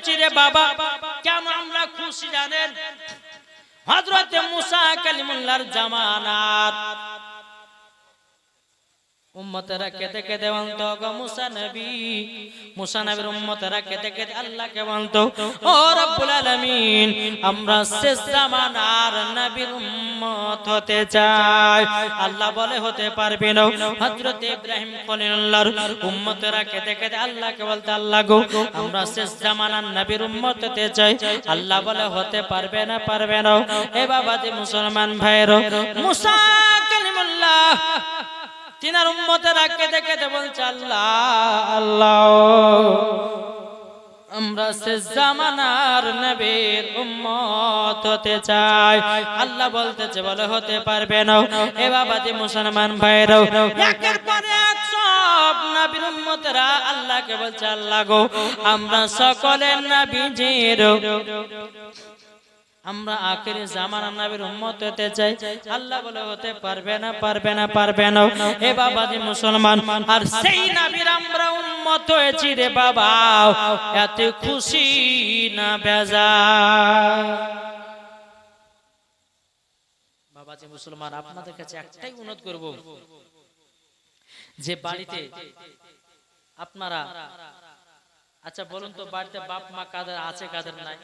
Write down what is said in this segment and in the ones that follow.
হয়েছি রে বাবা কেন আমরা খুশি জানেন? হজরতে মুসা কালিমুল্লার জামানাত। উম্মতেরা কেতে কেতে বলতো, গো মুসা উম্মতেরা আল্লাহকে ও রব্বুল আলামিন, আমরা শেষ জামানার নবীর উম্মত হতে চাই। আল্লাহ বলে, হতে পারবে না। হযরত ইব্রাহিম খলিলুল্লাহর উম্মতেরা কেতে কেতে আল্লাহকে বলতে, আল্লাহ গো, আমরা শেষ জামানার নবীর উম্মত হতে চাই। আল্লাহ বলে, হতে পারবে না পারবে না। এ বাবাজি মুসলমান ভাইরো মুসা কালিমুল্লাহ তিনার উম্মতের আগে দেখে বলছে, আল্লাহ আল্লাহ, আমরা সে জামানার নবীর উম্মত হতে চাই। আল্লাহ বলতেছে, বলে হতে পারবে না। এ বাবাজি মুসলমান ভাইরাও একের পরে এক সব নবীর বলছে, আল্লাহ গো, আমরা সকলের নবীজির আমরা আখেরি জামানা নবীর উম্মত হতে চাই। আল্লাহ বলে হতে পারবে না পারবে না পারবে না। এ বাবা যে মুসলমান আর সেই নবীর আমরা উম্মত হয়েছি রে বাবা। এত খুশি না বেজা বাবা যে মুসলমান আপনাদের কাছে একটাই অনুরোধ করব যে বাড়িতে আপনারা আচ্ছা বলুন তো বাড়িতে বাপ মা কাদের আছে কাদের নাই?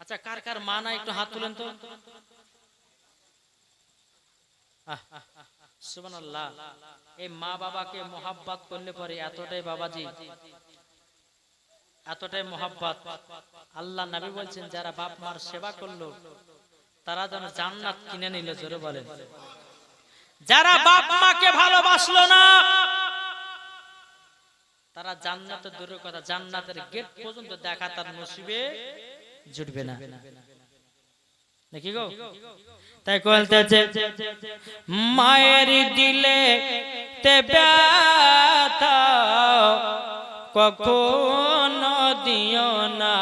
আচ্ছা কার কার মা নাই, একটু হাত তুলেন তো। এই মা বাবাকে মোহাব্বত করলে পরে এতটাই বাবাজি, এতটাই মোহাব্বত। আল্লাহ নবী বলছেন, যারা বাপ মার সেবা করল তারা যেন জান্নাত কিনে নিল জোরে বলেন। যারা বাপ মাকে ভালোবাসলো না তারা জান্নাতের দূরের কথা জান্নাতের গেট পর্যন্ত দেখা তার নসিবে জুটবে না। দেখি গো। তাই বলতেছে মায়ের দিলে তে ব্যথা কখনো দিও না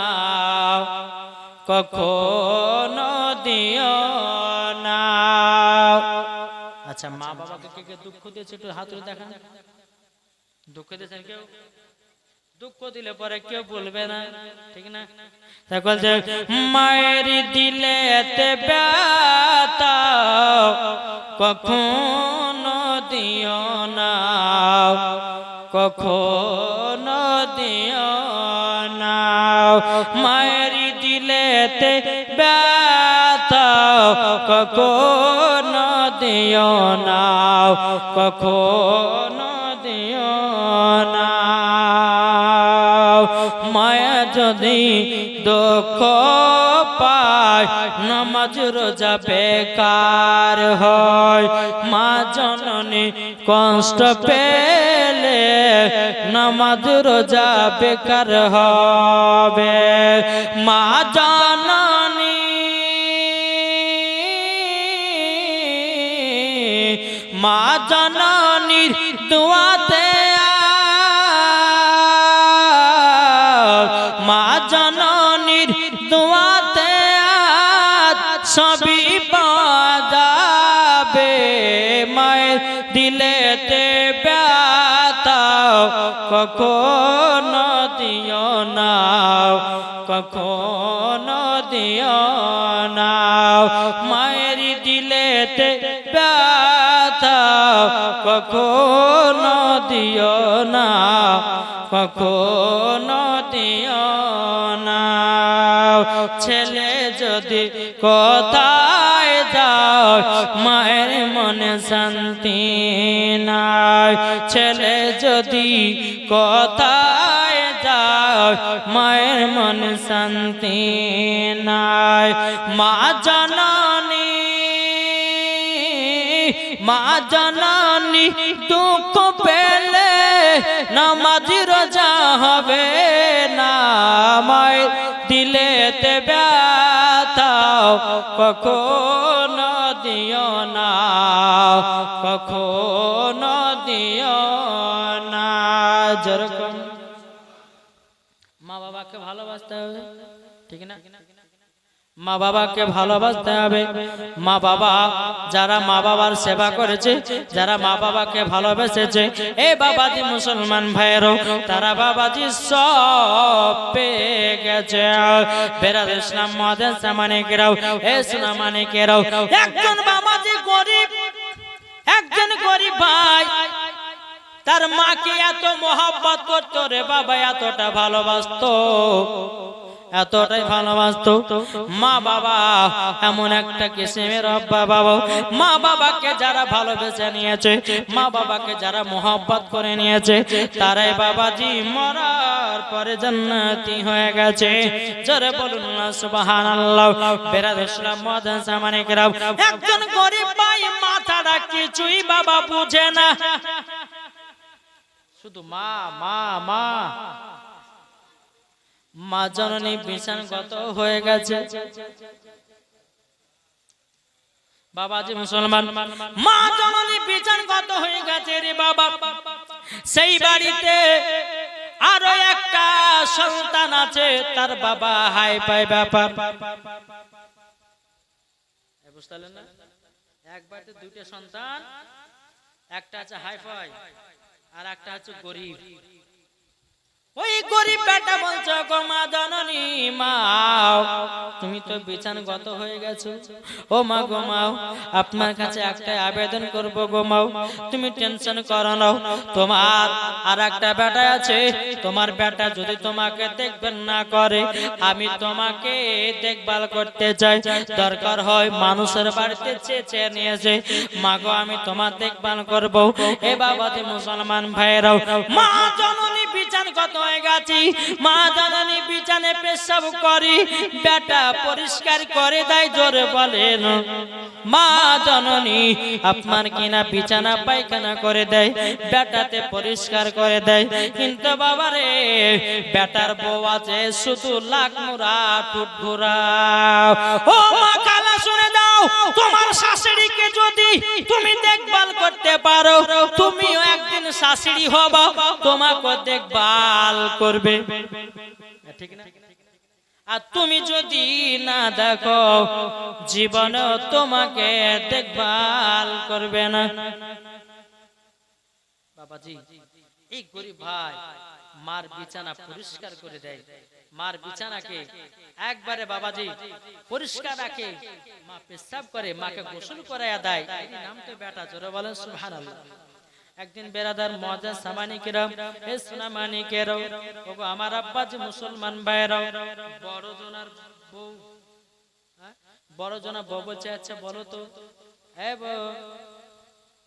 কখনো বাবাকে কে কে দুঃখ দিয়েছে, একটু হাত দেখান। দুঃখ দিয়েছেন কেউ? দুঃখ দিলে পরে কেউ বলবে না, ঠিক না? তখন যে মায়ের দিলে কখনো দিও না, কখনো দিও না। মায়ের দিলেতে ব্যথা কখনো দিও না কখনো দিও না মায়া যদি দুঃখ পায়, নামাজ রোজা বেকার হয়। মা জননী কষ্ট পেলে নামাজ রোজা বেকার হবে। মা জননী মা জননীর দুয়াতে মা জননীর দুয়াতে সবই বাজাবে মায়ের দিলেতে ব্যথা। কখনো দিও না, কখনো কখনো দিও না। ছেলে যদি কোথায় যাও মায়ের মনে শান্তি নাই। ছেলে যদি কোথায় যাও মায়ের মনে শান্তি নাই। মা জননী মা জননী, দুঃখ নামাজি কখনো দিও না কখনো মা বাবাকে ভালোবাসতে হবে। মা বাবা, যারা মা বাবার সেবা করেছে, যারা মা বাবাকে ভালোবেসেছে, এ বাবাজি মুসলমান ভাইয়েরও, তারা বাবাজি সব পেয়ে গেছে। বেরাদ ইসলাম মহাদেশ মানিকেরাও এ সোনা মানিকেরাও একজন বাবাজি গরিব, একজন গরিব ভাই, তার মাকে এত মহব্বত করতো রে বাবা, এতটা ভালোবাসতো। এতটাই ভালোবাসতো। মা বাবা, এমন একটা কিসিমের অব্বা বাবা মা বাবাকে যারা ভালোবেসে নিয়েছে, মা বাবাকে যারা মোহব্বত করে নিয়েছে, তারাই বাবাজি মরার পরে জান্নাতি হয়ে গেছে। জোরে বলুন না মদন সামানিকরাও একজন গরিব মাথাটা কিছুই বাবা বুঝে না। শুধু মা মা মা। মা জননী বিছানগত হয়ে গেছে। বাবাজি মুসলমান, মা জননী বিছানগত হয়ে গেছে রে বাবা। সেই বাড়িতে আরও একটা সন্তান আছে, তার বাবা হাই পাই এ বুঝতে না? সন্তান, একটা আছে হাই ফাই, আর একটা হচ্ছে গরিব। ওই গরিব বেটা বলছো মা জননী মা তুমি তো বিছান গত হয়ে গেছো। ও মা, গো মাও, আপনার কাছে একটা আবেদন করব, গো মাও, তুমি টেনশন করো না। তোমার আর একটা বেটা আছে, তোমার বেটা যদি তোমাকে দেখবেন না করে, আমি তোমাকে দেখভাল করতে চাই। দরকার হয় মানুষের বাড়িতে চেয়ে নিয়েছে মা গো, আমি তোমার দেখভাল করব। এ বাবাতে মুসলমান ভাইরাও মা জননী বিছান কত হয়ে গেছি। মা জননী, বিছানে পেশাব করি। বেটা পরিষ্কার করে দেয়, জোরে বলেন মা জননী, আপনার কিনা বিছানা পায়খানা করে দেয়, বেটাতে পরিষ্কার করে দেয়। কিন্তু বাবারে, বেটার বউ আছে, শুধু লাখ মুরা টুট ঘুরা। ও মা কালা শুনে তোমার শাশুড়িকে যদি তুমি দেখভাল করতে পারো, তুমিও একদিন শাশুড়ি হবা, তোমাকে দেখভাল করবে। ঠিক না? আর তুমি যদি না দেখো, জীবন তোমাকে দেখভাল করবে না। বাবাজি এই গরিব ভাই, মার বিছানা পরিষ্কার করে দেয়। মার বিছানাকে একবারে বাবাজি পরিষ্কার রাখে, মা পেশাব করে, মাকে গোসল করাইয়া দেয়। এই নাম তো বেটা জোরে বলেন, সুবহানাল্লাহ। একদিন বেরাদার মজা সামানিকেরাও এ সোনামানিকেরাও ওগো আমার আব্বা যে মুসলমান ভাইরাও বড় জনার বউ হ্যাঁ? বড় জনা বউ বলছে আচ্ছা বলো তো, এ বউ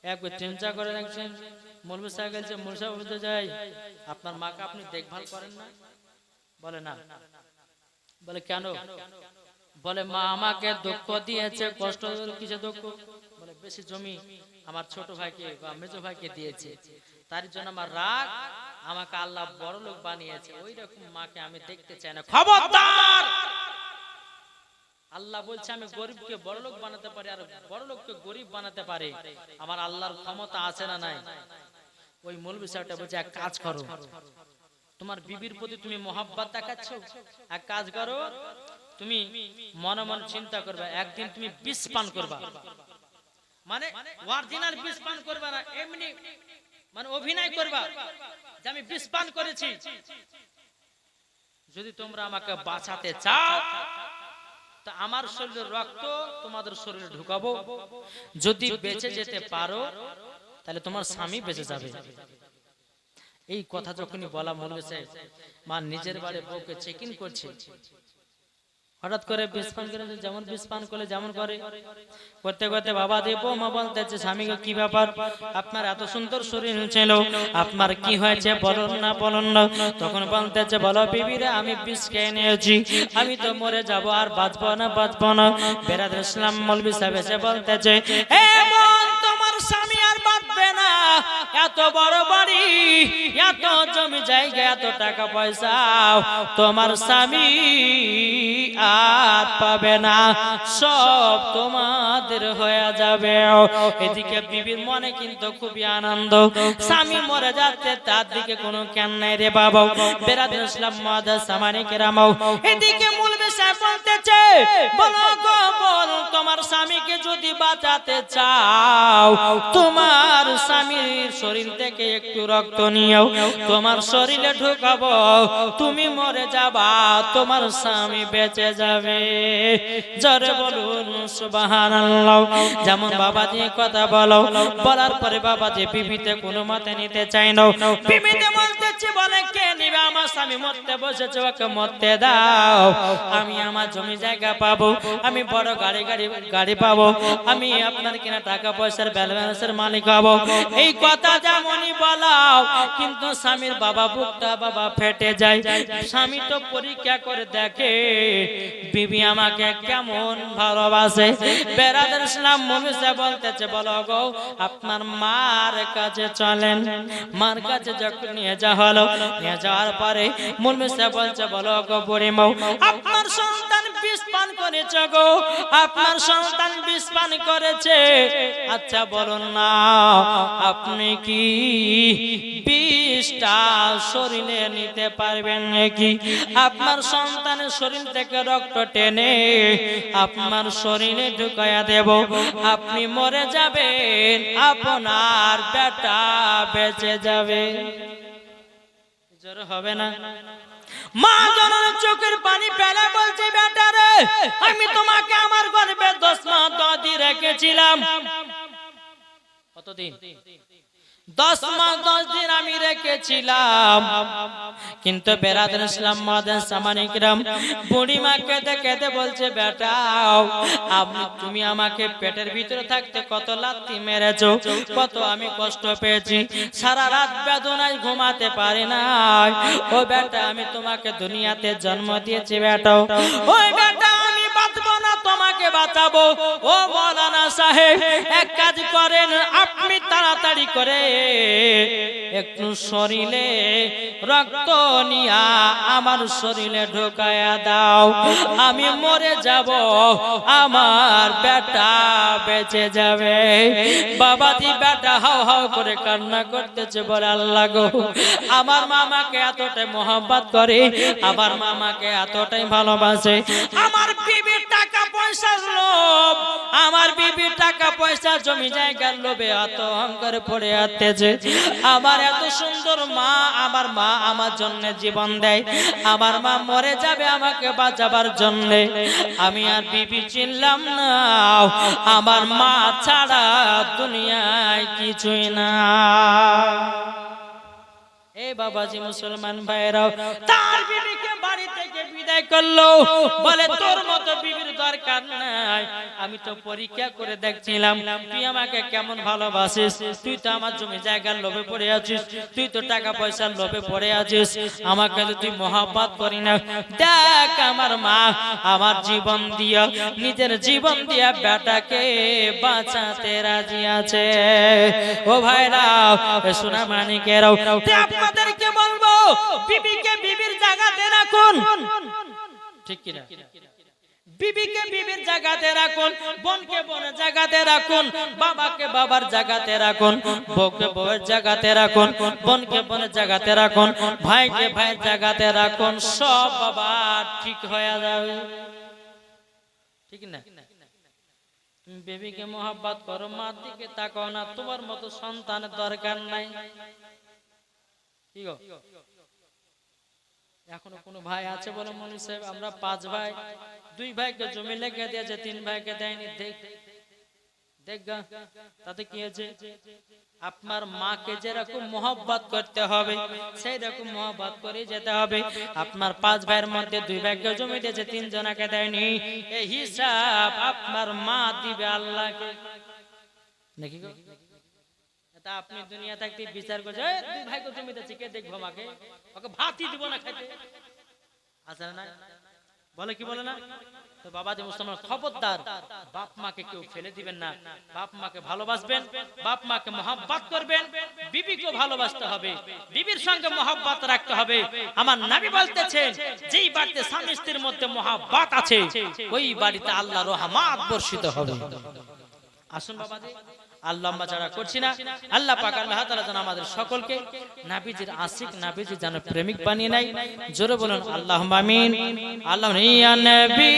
এক চিন্তা করে দেখছেন মৌলবী সাহেব বলছে বলতে যাই। আপনার মাকে আপনি দেখভাল করেন না? বলে না। বলে, কেন? বলে, মা আমাকে দুঃখ দিয়েছে, কষ্ট কিছু দুঃখ? বলে, বেশি জমি আমার ছোট ভাইকে বা মেজো ভাইকে দিয়েছে। তার জন্য আমার রাগ, আমাকে আল্লাহ বড় লোক বানিয়েছে। ওই রকম মাকে আমি দেখতে চাই না। খবরদার! আল্লাহ বলছে, আমি গরিবকে বড় লোক বানাতে পারি, আর বড় লোককে গরিব বানাতে পারে। আমার আল্লাহর ক্ষমতা আছে না নাই? ওই মৌলবী সাহেবটা বলছে এক কাজ করো। তোমার বিবির প্রতি তুমি মহাব্বত দেখাচ্ছ? এক কাজ করো, তুমি মনে মনে চিন্তা করবে, একদিন তুমি বিষ পান করবা। মানে অরিজিনাল বিষ পান করবা না, এমনি মানে অভিনয় করবা যে আমি বিষ পান করেছি। যদি তোমরা আমাকে বাঁচাতে চাও, তা আমার শরীরের রক্ত তোমাদের শরীরে ঢুকাবো। যদি বেঁচে যেতে পারো তাহলে তোমার স্বামী বেঁচে যাবে। এই কথা যখনই বলা মনে হয়েছে মা নিজের বাড়ি বউকে চেক ইন করছে। হঠাৎ করে করে যেমন করলে যেমন করে। করতে করতে বাবা দেব মা বলতেছে স্বামীকে কি ব্যাপার? আপনার এত সুন্দর শরীর ছিল আপনার কি হয়েছে? বলুন না বলুন না। তখন বলতেছে বলো বিবিরে আমি বিষ খেয়ে নিয়েছি আমি তো মরে যাব আর বাঁচবো না বাঁচবো না। বেরাদ ইসলাম মৌলবি সাহেব এসে বলতেছে এত বড় বাড়ি, এত জমি জায়গা, এত টাকা পয়সা, তোমার স্বামী আর পাবে না। সব তোমাদের হয়ে যাবে। এদিকে বিবির মনে কিন্তু খুবই আনন্দ। স্বামী মরে যাচ্ছে, তার দিকে কোনো কেন নাই রে বাবা বেরাদ ইসলাম মাদা সামানিক রামাও এদিকে মূল সাহেব বলতেছে তোমার স্বামীকে যদি বাঁচাতে চাও, তোমার স্বামীর শরীর থেকে একটু রক্ত নিও তোমার শরীরে ঢুকাবো। তুমি মরে যাবা, তোমার স্বামী বেঁচে যাবে। জরে বলুন, সুবহানাল্লাহ। যেমন বাবাজি কথা বলো, বলার পরে বাবাজি বিবিতে কোনো মতে নিতে চাই না। বিবিতে বলতেছি বলে, কে নিবে আমার স্বামী? মরতে বসেছে, ওকে মরতে দাও। আমি আমার জমি জায়গা পাবো, আমি বড় গাড়ি গাড়ি গাড়ি পাবো, আমি আপনার কিনা টাকা পয়সার ব্যালেন্সের মালিক হব। এই কথা যেমনই বলাও, কিন্তু স্বামীর বাবা বুকটা বাবা ফেটে যায়। স্বামী তো পরীক্ষা করে দেখে, বিবি আমাকে কেমন ভালোবাসে। বেড়াদের ইসলাম মমিসা বলতেছে, বলো গো, আপনার মার কাছে চলেন। মার কাছে যখন নিয়ে যাওয়া হলো নিয়ে যাওয়ার পরে মমিসা বলছে, বলো গো বুড়ি মৌ আপনার সন্তান বিষ পান করেছে গো, আপনার সন্তান বিষ পান করেছে। আচ্ছা বলুন না, আপনি কি বিষটা শরীরে নিতে পারবেন নাকি? আপনার সন্তানের শরীর থেকে রক্ত টেনে আপনার শরীরে ঢুকাইয়া দেব। আপনি মরে যাবেন, আপনার বেটা বেঁচে যাবে। জ্বর হবে না। মা জনন চোখের পানি ফেলে বলছে, বেটা রে, আমি তোমাকে আমার গর্বে দশ মাস দাদি রেখেছিলাম। কতদিন? দশ মাস, দশ দিন আমি রেখেছিলাম। কিন্তু বেড়াতেন ইসলাম মাদেন সামানিকরাম বুড়ি মা কেঁদে কেঁদে বলছে বেটাও আপনি, তুমি আমাকে পেটের ভিতরে থাকতে কত লাত্তি মেরেছো, কত আমি কষ্ট পেয়েছি। সারা রাত বেদনায় ঘুমাতে পারি না ও বেটা, আমি তোমাকে দুনিয়াতে জন্ম দিয়েছি বেটাও ওই বেটা, আমি বাঁচবো না। তোমাকে বাঁচাবো। ও মৌলানা সাহেব, এক কাজ করেন, আপনি তাড়াতাড়ি করে একটু শরীরে রক্ত নিয়া আমার শরীরে ঢোকায়া দাও। আমি মরে যাব, আমার বেটা বেঁচে যাবে। বাবাজি বেটা হাও হাও করে কান্না করতেছে বলে, আল্লাহ গো, আমার মামাকে এতটাই মোহাম্মত করে, আমার মামাকে এতটাই ভালোবাসে। আমার টাকা পয়সার লোভ। আমার বিবির টাকা পয়সা জমি জায়গার লোভে এত অহংকার পড়ে আসতেছে আমার এত সুন্দর মা, আমার মা আমার জন্য জীবন দেয়। আমার মা মরে যাবে আমাকে বাঁচাবার জন্য। আমি আর বিবি চিনলাম না। আমার মা ছাড়া দুনিয়ায় কিছুই না। এই বাবাজি মুসলমান ভাইরাও তার বিবিকে বাড়ি থেকে বিদায় করল। বলে তোর মতো বিবির দরকার নাই। আমি তো পরীক্ষা করে দেখছিলাম তুই আমাকে কেমন ভালোবাসিস? তুই তো আমার জমি জায়গার লোভে পড়ে আছিস। তুই তো টাকা পয়সার লোভে পড়ে আছিস। আমাকে তো তুই মহাপাত করি না। দেখ আমার মা আমার জীবন দিয়া নিজের জীবন দিয়া বেটাকে বাঁচাতে রাজি আছে। ও ভাইরা সোনা মানিকেরাও আপনাদেরকে বলব বিবিকে জায়গাতে রাখুন। ঠিক কিনা? বিবিকে বিবির জায়গাতে রাখুন বোনকে বোনের জায়গাতে রাখুন বাবাকে বাবার জায়গাতে রাখুন বউকে বউয়ের জায়গাতে রাখুন বোনকে বোনের জায়গাতে রাখুন ভাইকে ভাইয়ের জায়গাতে রাখুন সব বাবা ঠিক হয়ে যাবে। ঠিক না? বেবিকে মোহাব্বত করো মার দিকে তাকাও না তোমার মতো সন্তানের দরকার নাই। এখনও কোনো ভাই আছে বলে মনি সাহেব আমরা পাঁচ ভাই। দুই ভাইকে জমি লেগে দিয়েছে তিন ভাইকে দেয়নি। দেখ দেখগা তাতে কি হয়েছে? আপনার মাকে যেরকম মোহব্বত করতে হবে সেই রকম মোহব্বত করে যেতে হবে। আপনার পাঁচ ভাইয়ের মধ্যে দুই ভাইকে জমি দিয়েছে তিন জনাকে দেয়নি। এই হিসাব আপনার মা দিবে আল্লাহকে। নাকি তা আপনি দুনিয়া থাকতে বিচার করছে "এই, দুই ভাইকে জমি দিয়েছে কে দেখব আমাকে। ওকে ভাতই দিব না খাইতে। আছে না বলে কি বলে না? তো বাবা যে মুসলমান খবরদার। বাপ মাকে কেউ ফেলে দিবেন না। বাপ মাকে ভালোবাসবেন বাপ মাকে মহাব্বত করবেন। বিবিকে ভালোবাসতে হবে। বিবির সঙ্গে মহাব্বত রাখতে হবে। আমার নবী বলতেছেন যেই বাড়িতে স্বামী স্ত্রীর মধ্যে মহাব্বত আছে ওই বাড়িতে আল্লাহ রহমাত বর্ষিত হবে। আসুন বাবাজি। আর লম্বা চড়া করছি না আল্লাহ পাক আল্লাহ তাআলা যেন আমাদের সকলকে নাবিজির আশিক নাবিজি যেন প্রেমিক বানিয়ে নেয়। জোরে বলুন আল্লাহ আমিন। আল্লাহ নবী।